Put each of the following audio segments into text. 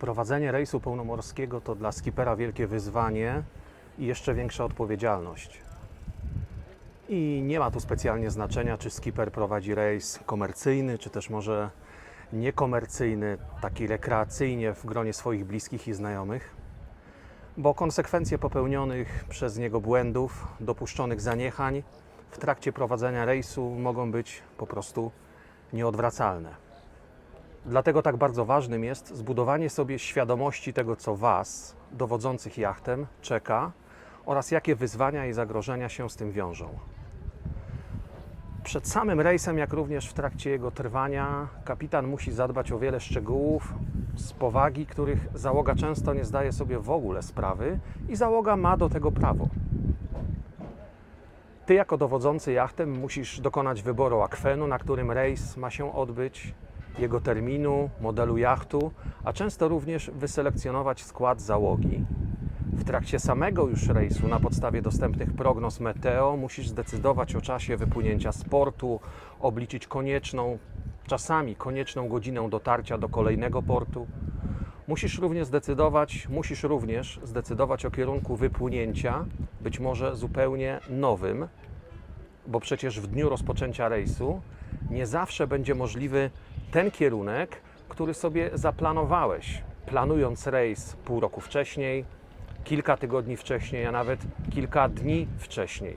Prowadzenie rejsu pełnomorskiego to dla skipera wielkie wyzwanie i jeszcze większa odpowiedzialność. I nie ma tu specjalnie znaczenia, czy skipper prowadzi rejs komercyjny, czy też może niekomercyjny, taki rekreacyjnie w gronie swoich bliskich i znajomych, bo konsekwencje popełnionych przez niego błędów, dopuszczonych zaniechań w trakcie prowadzenia rejsu mogą być po prostu nieodwracalne. Dlatego tak bardzo ważnym jest zbudowanie sobie świadomości tego, co Was, dowodzących jachtem, czeka oraz jakie wyzwania i zagrożenia się z tym wiążą. Przed samym rejsem, jak również w trakcie jego trwania, kapitan musi zadbać o wiele szczegółów z powagi, których załoga często nie zdaje sobie w ogóle sprawy i załoga ma do tego prawo. Ty, jako dowodzący jachtem, musisz dokonać wyboru akwenu, na którym rejs ma się odbyć, jego terminu, modelu jachtu, a często również wyselekcjonować skład załogi. W trakcie samego już rejsu, na podstawie dostępnych prognoz meteo, musisz zdecydować o czasie wypłynięcia z portu, obliczyć konieczną, czasami konieczną godzinę dotarcia do kolejnego portu. Musisz również zdecydować, musisz również zdecydować o kierunku wypłynięcia, być może zupełnie nowym, bo przecież w dniu rozpoczęcia rejsu nie zawsze będzie możliwy ten kierunek, który sobie zaplanowałeś, planując rejs pół roku wcześniej, kilka tygodni wcześniej, a nawet kilka dni wcześniej.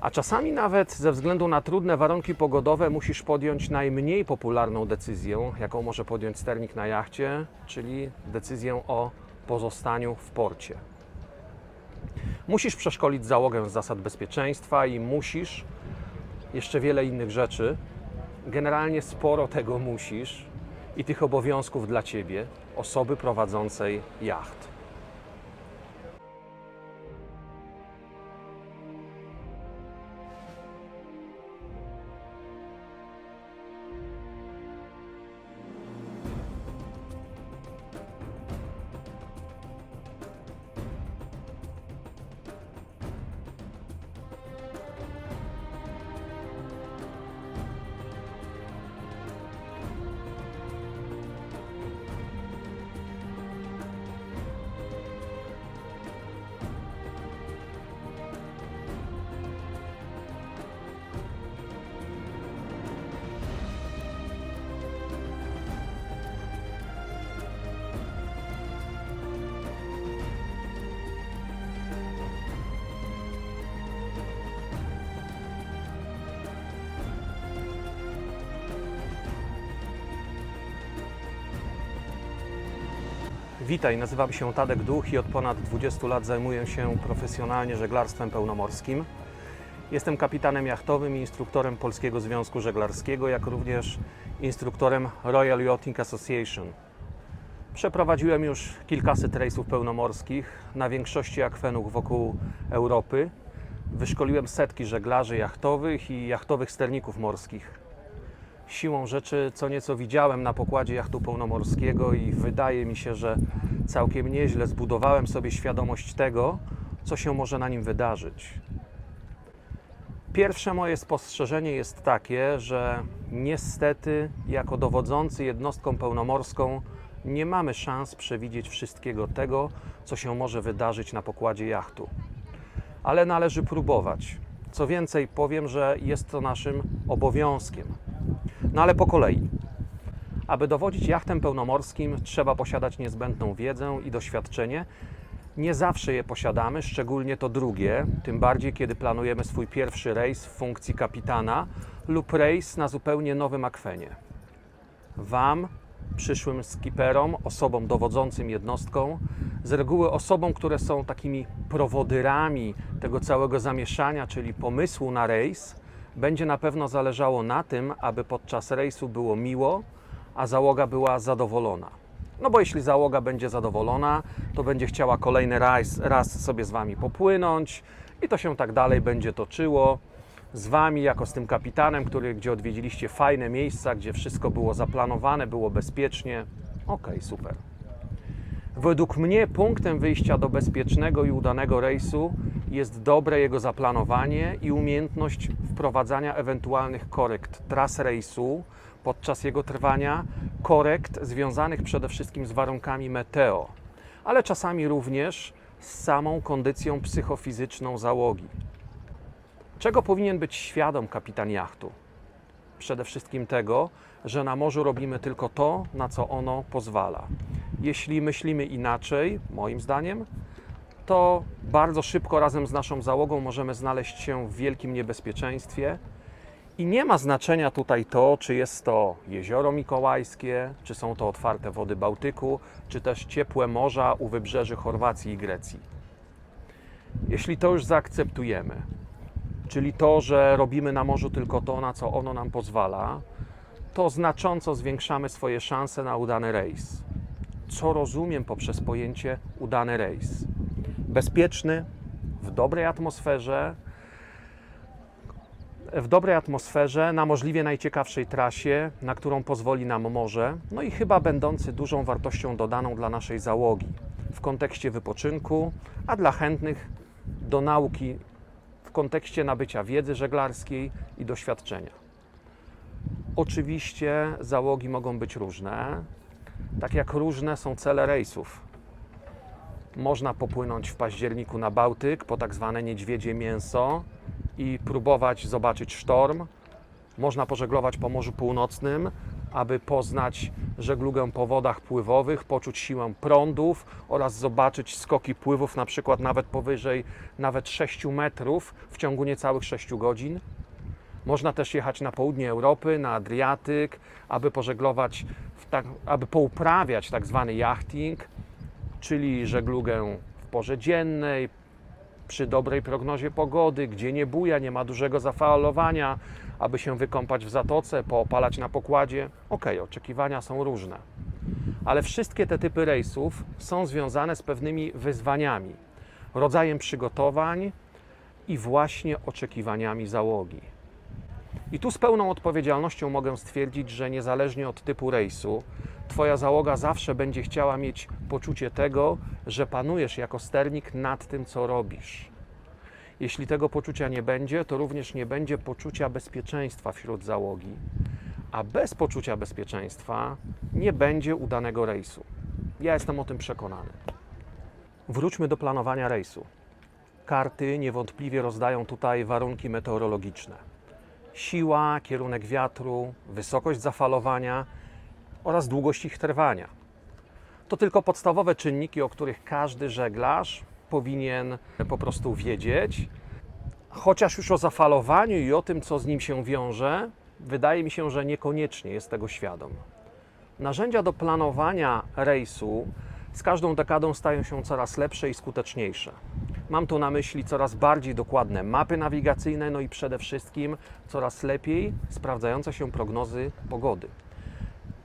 A czasami nawet ze względu na trudne warunki pogodowe musisz podjąć najmniej popularną decyzję, jaką może podjąć sternik na jachcie, czyli decyzję o pozostaniu w porcie. Musisz przeszkolić załogę z zasad bezpieczeństwa i musisz jeszcze wiele innych rzeczy. Generalnie sporo tego musisz i tych obowiązków dla ciebie, osoby prowadzącej jacht. Witaj, nazywam się Tadek Duch i od ponad 20 lat zajmuję się profesjonalnie żeglarstwem pełnomorskim. Jestem kapitanem jachtowym i instruktorem Polskiego Związku Żeglarskiego, jak również instruktorem Royal Yachting Association. Przeprowadziłem już kilkaset rejsów pełnomorskich na większości akwenów wokół Europy. Wyszkoliłem setki żeglarzy jachtowych i jachtowych sterników morskich siłą rzeczy co nieco widziałem na pokładzie jachtu pełnomorskiego i wydaje mi się, że całkiem nieźle zbudowałem sobie świadomość tego, co się może na nim wydarzyć. Pierwsze moje spostrzeżenie jest takie, że niestety, jako dowodzący jednostką pełnomorską, nie mamy szans przewidzieć wszystkiego tego, co się może wydarzyć na pokładzie jachtu. Ale należy próbować. Co więcej, powiem, że jest to naszym obowiązkiem. No ale po kolei. Aby dowodzić jachtem pełnomorskim, trzeba posiadać niezbędną wiedzę i doświadczenie. Nie zawsze je posiadamy, szczególnie to drugie, tym bardziej kiedy planujemy swój pierwszy rejs w funkcji kapitana lub rejs na zupełnie nowym akwenie. Wam, przyszłym skiperom, osobom dowodzącym jednostką, z reguły osobom, które są takimi prowodyrami tego całego zamieszania, czyli pomysłu na rejs, będzie na pewno zależało na tym, aby podczas rejsu było miło, a załoga była zadowolona. No bo jeśli załoga będzie zadowolona, to będzie chciała kolejny raz, raz sobie z Wami popłynąć i to się tak dalej będzie toczyło. Z Wami, jako z tym kapitanem, który, gdzie odwiedziliście fajne miejsca, gdzie wszystko było zaplanowane, było bezpiecznie. Okej, super. Według mnie punktem wyjścia do bezpiecznego i udanego rejsu jest dobre jego zaplanowanie i umiejętność wprowadzania ewentualnych korekt tras rejsu podczas jego trwania, korekt związanych przede wszystkim z warunkami meteo, ale czasami również z samą kondycją psychofizyczną załogi. Czego powinien być świadom kapitan jachtu? Przede wszystkim tego, że na morzu robimy tylko to, na co ono pozwala. Jeśli myślimy inaczej, moim zdaniem, to bardzo szybko razem z naszą załogą możemy znaleźć się w wielkim niebezpieczeństwie. I nie ma znaczenia tutaj to, czy jest to jezioro Mikołajskie, czy są to otwarte wody Bałtyku, czy też ciepłe morza u wybrzeży Chorwacji i Grecji. Jeśli to już zaakceptujemy, czyli to, że robimy na morzu tylko to, na co ono nam pozwala, to znacząco zwiększamy swoje szanse na udany rejs. Co rozumiem poprzez pojęcie udany rejs? Bezpieczny, w dobrej atmosferze, w dobrej atmosferze, na możliwie najciekawszej trasie, na którą pozwoli nam morze, no i chyba będący dużą wartością dodaną dla naszej załogi w kontekście wypoczynku, a dla chętnych do nauki w kontekście nabycia wiedzy żeglarskiej i doświadczenia. Oczywiście załogi mogą być różne, tak jak różne są cele rejsów. Można popłynąć w październiku na Bałtyk po tak zwane niedźwiedzie mięso i próbować zobaczyć sztorm. Można pożeglować po Morzu Północnym, aby poznać żeglugę po wodach pływowych, poczuć siłę prądów oraz zobaczyć skoki pływów, na przykład nawet powyżej nawet 6 metrów w ciągu niecałych 6 godzin. Można też jechać na południe Europy, na Adriatyk, aby pożeglować, tak, aby pouprawiać tak zwany yachting, czyli żeglugę w porze dziennej, przy dobrej prognozie pogody, gdzie nie buja, nie ma dużego zafalowania, aby się wykąpać w zatoce, poopalać na pokładzie. Ok, oczekiwania są różne. Ale wszystkie te typy rejsów są związane z pewnymi wyzwaniami, rodzajem przygotowań i właśnie oczekiwaniami załogi. I tu z pełną odpowiedzialnością mogę stwierdzić, że niezależnie od typu rejsu, Twoja załoga zawsze będzie chciała mieć poczucie tego, że panujesz jako sternik nad tym, co robisz. Jeśli tego poczucia nie będzie, to również nie będzie poczucia bezpieczeństwa wśród załogi, a bez poczucia bezpieczeństwa nie będzie udanego rejsu. Ja jestem o tym przekonany. Wróćmy do planowania rejsu. Karty niewątpliwie rozdają tutaj warunki meteorologiczne siła, kierunek wiatru, wysokość zafalowania oraz długość ich trwania. To tylko podstawowe czynniki, o których każdy żeglarz powinien po prostu wiedzieć. Chociaż już o zafalowaniu i o tym, co z nim się wiąże, wydaje mi się, że niekoniecznie jest tego świadom. Narzędzia do planowania rejsu z każdą dekadą stają się coraz lepsze i skuteczniejsze. Mam tu na myśli coraz bardziej dokładne mapy nawigacyjne, no i przede wszystkim coraz lepiej sprawdzające się prognozy pogody.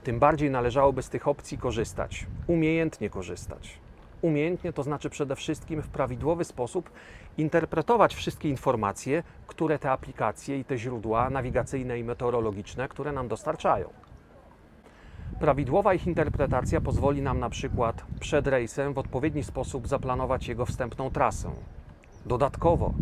Tym bardziej należałoby z tych opcji korzystać, umiejętnie korzystać. Umiejętnie to znaczy przede wszystkim w prawidłowy sposób interpretować wszystkie informacje, które te aplikacje i te źródła nawigacyjne i meteorologiczne, które nam dostarczają. Prawidłowa ich interpretacja pozwoli nam na przykład przed rejsem w odpowiedni sposób zaplanować jego wstępną trasę. Dodatkowo,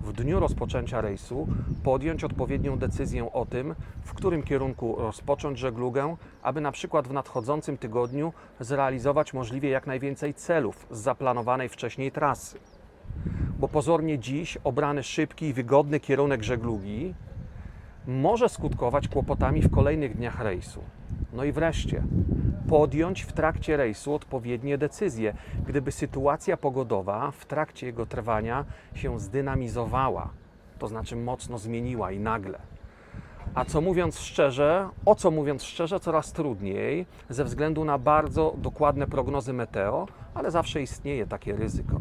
w dniu rozpoczęcia rejsu podjąć odpowiednią decyzję o tym, w którym kierunku rozpocząć żeglugę, aby na przykład w nadchodzącym tygodniu zrealizować możliwie jak najwięcej celów z zaplanowanej wcześniej trasy. Bo pozornie dziś obrany szybki i wygodny kierunek żeglugi może skutkować kłopotami w kolejnych dniach rejsu. No i wreszcie, podjąć w trakcie rejsu odpowiednie decyzje, gdyby sytuacja pogodowa w trakcie jego trwania się zdynamizowała, to znaczy mocno zmieniła i nagle. A co mówiąc szczerze, o co mówiąc szczerze, coraz trudniej ze względu na bardzo dokładne prognozy meteo, ale zawsze istnieje takie ryzyko.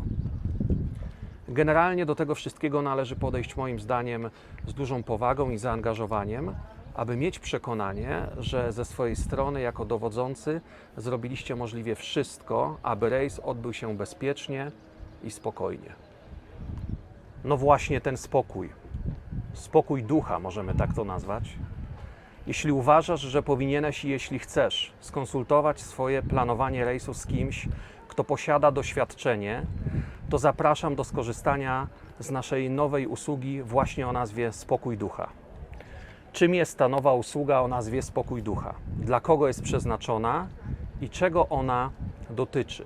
Generalnie do tego wszystkiego należy podejść moim zdaniem z dużą powagą i zaangażowaniem, aby mieć przekonanie, że ze swojej strony jako dowodzący zrobiliście możliwie wszystko, aby rejs odbył się bezpiecznie i spokojnie. No właśnie ten spokój, spokój ducha, możemy tak to nazwać. Jeśli uważasz, że powinieneś i jeśli chcesz skonsultować swoje planowanie rejsu z kimś, kto posiada doświadczenie, to zapraszam do skorzystania z naszej nowej usługi właśnie o nazwie Spokój Ducha. czym jest ta nowa usługa o nazwie Spokój Ducha, dla kogo jest przeznaczona i czego ona dotyczy.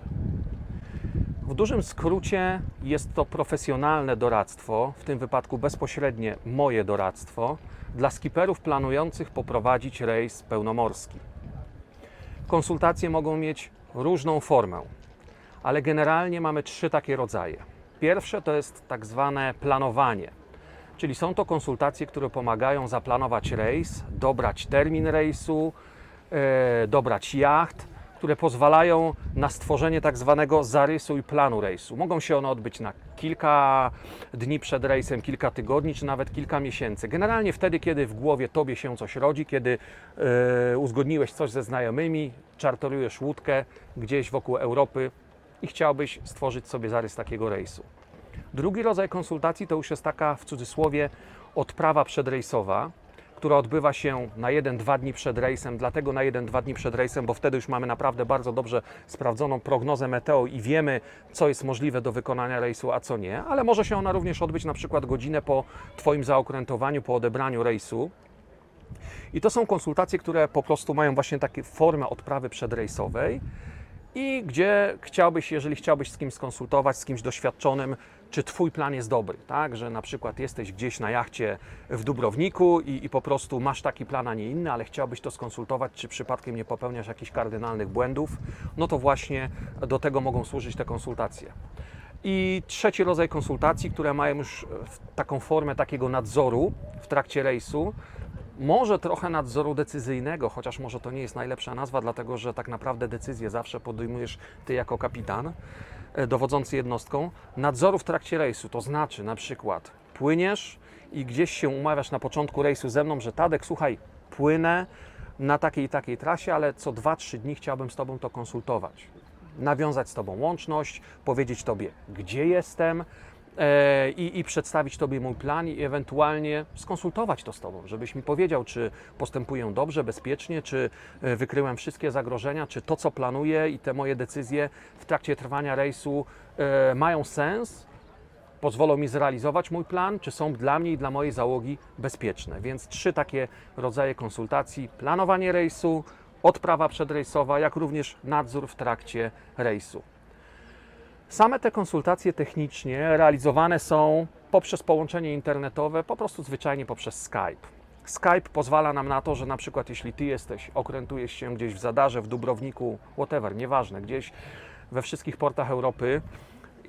W dużym skrócie jest to profesjonalne doradztwo, w tym wypadku bezpośrednie moje doradztwo, dla skiperów planujących poprowadzić rejs pełnomorski. Konsultacje mogą mieć różną formę, ale generalnie mamy trzy takie rodzaje. Pierwsze to jest tak zwane planowanie, czyli są to konsultacje, które pomagają zaplanować rejs, dobrać termin rejsu, e, dobrać jacht, które pozwalają na stworzenie tak zwanego zarysu i planu rejsu. Mogą się one odbyć na kilka dni przed rejsem, kilka tygodni, czy nawet kilka miesięcy. Generalnie wtedy, kiedy w głowie tobie się coś rodzi, kiedy e, uzgodniłeś coś ze znajomymi, czarterujesz łódkę gdzieś wokół Europy i chciałbyś stworzyć sobie zarys takiego rejsu. Drugi rodzaj konsultacji to już jest taka w cudzysłowie odprawa przedrejsowa, która odbywa się na 1-2 dni przed rejsem. Dlatego na 1-2 dni przed rejsem, bo wtedy już mamy naprawdę bardzo dobrze sprawdzoną prognozę meteo i wiemy, co jest możliwe do wykonania rejsu, a co nie. Ale może się ona również odbyć na przykład godzinę po Twoim zaokrętowaniu, po odebraniu rejsu. I to są konsultacje, które po prostu mają właśnie takie formę odprawy przedrejsowej i gdzie chciałbyś, jeżeli chciałbyś z kimś skonsultować, z kimś doświadczonym, czy Twój plan jest dobry, tak? Że na przykład jesteś gdzieś na jachcie w Dubrowniku i, i po prostu masz taki plan, a nie inny, ale chciałbyś to skonsultować, czy przypadkiem nie popełniasz jakichś kardynalnych błędów, no to właśnie do tego mogą służyć te konsultacje. I trzeci rodzaj konsultacji, które mają już taką formę takiego nadzoru w trakcie rejsu, może trochę nadzoru decyzyjnego, chociaż może to nie jest najlepsza nazwa, dlatego że tak naprawdę decyzję zawsze podejmujesz ty jako kapitan, e, dowodzący jednostką. Nadzoru w trakcie rejsu, to znaczy na przykład płyniesz i gdzieś się umawiasz na początku rejsu ze mną, że Tadek, słuchaj, płynę na takiej i takiej trasie, ale co 2-3 dni chciałbym z Tobą to konsultować. Nawiązać z Tobą łączność, powiedzieć Tobie, gdzie jestem, i, i przedstawić Tobie mój plan i ewentualnie skonsultować to z Tobą, żebyś mi powiedział, czy postępuję dobrze, bezpiecznie, czy e, wykryłem wszystkie zagrożenia, czy to, co planuję i te moje decyzje w trakcie trwania rejsu e, mają sens, pozwolą mi zrealizować mój plan, czy są dla mnie i dla mojej załogi bezpieczne. Więc trzy takie rodzaje konsultacji: planowanie rejsu, odprawa przedrejsowa, jak również nadzór w trakcie rejsu. Same te konsultacje technicznie realizowane są poprzez połączenie internetowe, po prostu zwyczajnie poprzez Skype. Skype pozwala nam na to, że na przykład jeśli Ty jesteś, okrętujesz się gdzieś w Zadarze, w Dubrowniku, whatever, nieważne, gdzieś we wszystkich portach Europy,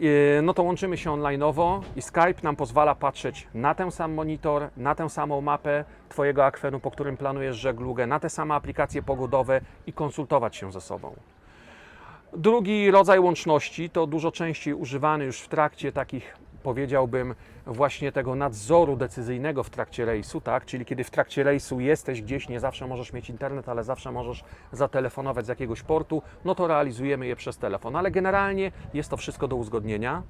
yy, no to łączymy się online'owo i Skype nam pozwala patrzeć na ten sam monitor, na tę samą mapę Twojego akwenu, po którym planujesz żeglugę, na te same aplikacje pogodowe i konsultować się ze sobą. Drugi rodzaj łączności to dużo częściej używany już w trakcie takich, powiedziałbym, właśnie tego nadzoru decyzyjnego w trakcie rejsu, tak? Czyli kiedy w trakcie rejsu jesteś gdzieś, nie zawsze możesz mieć internet, ale zawsze możesz zatelefonować z jakiegoś portu, no to realizujemy je przez telefon. Ale generalnie jest to wszystko do uzgodnienia.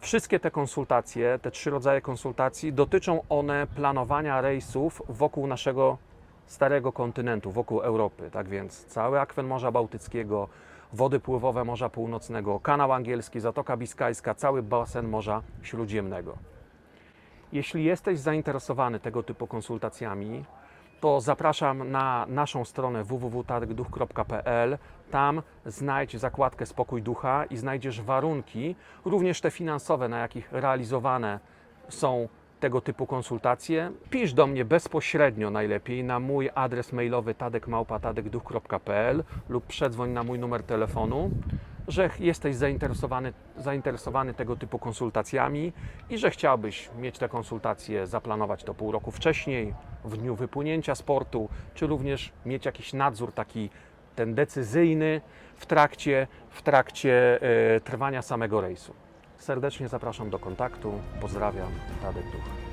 Wszystkie te konsultacje, te trzy rodzaje konsultacji, dotyczą one planowania rejsów wokół naszego starego kontynentu, wokół Europy. Tak więc cały akwen Morza Bałtyckiego, wody pływowe Morza Północnego, kanał angielski, Zatoka Biskajska, cały basen Morza Śródziemnego. Jeśli jesteś zainteresowany tego typu konsultacjami, to zapraszam na naszą stronę www.tadekduch.pl. Tam znajdź zakładkę Spokój Ducha i znajdziesz warunki, również te finansowe, na jakich realizowane są tego typu konsultacje. Pisz do mnie bezpośrednio najlepiej na mój adres mailowy tadekmałpa.tadekduch.pl lub przedzwoń na mój numer telefonu, że jesteś zainteresowany, zainteresowany tego typu konsultacjami i że chciałbyś mieć te konsultacje, zaplanować to pół roku wcześniej, w dniu wypłynięcia z portu, czy również mieć jakiś nadzór taki ten decyzyjny w trakcie, w trakcie e, trwania samego rejsu. Serdecznie zapraszam do kontaktu. Pozdrawiam, Tadek Duch.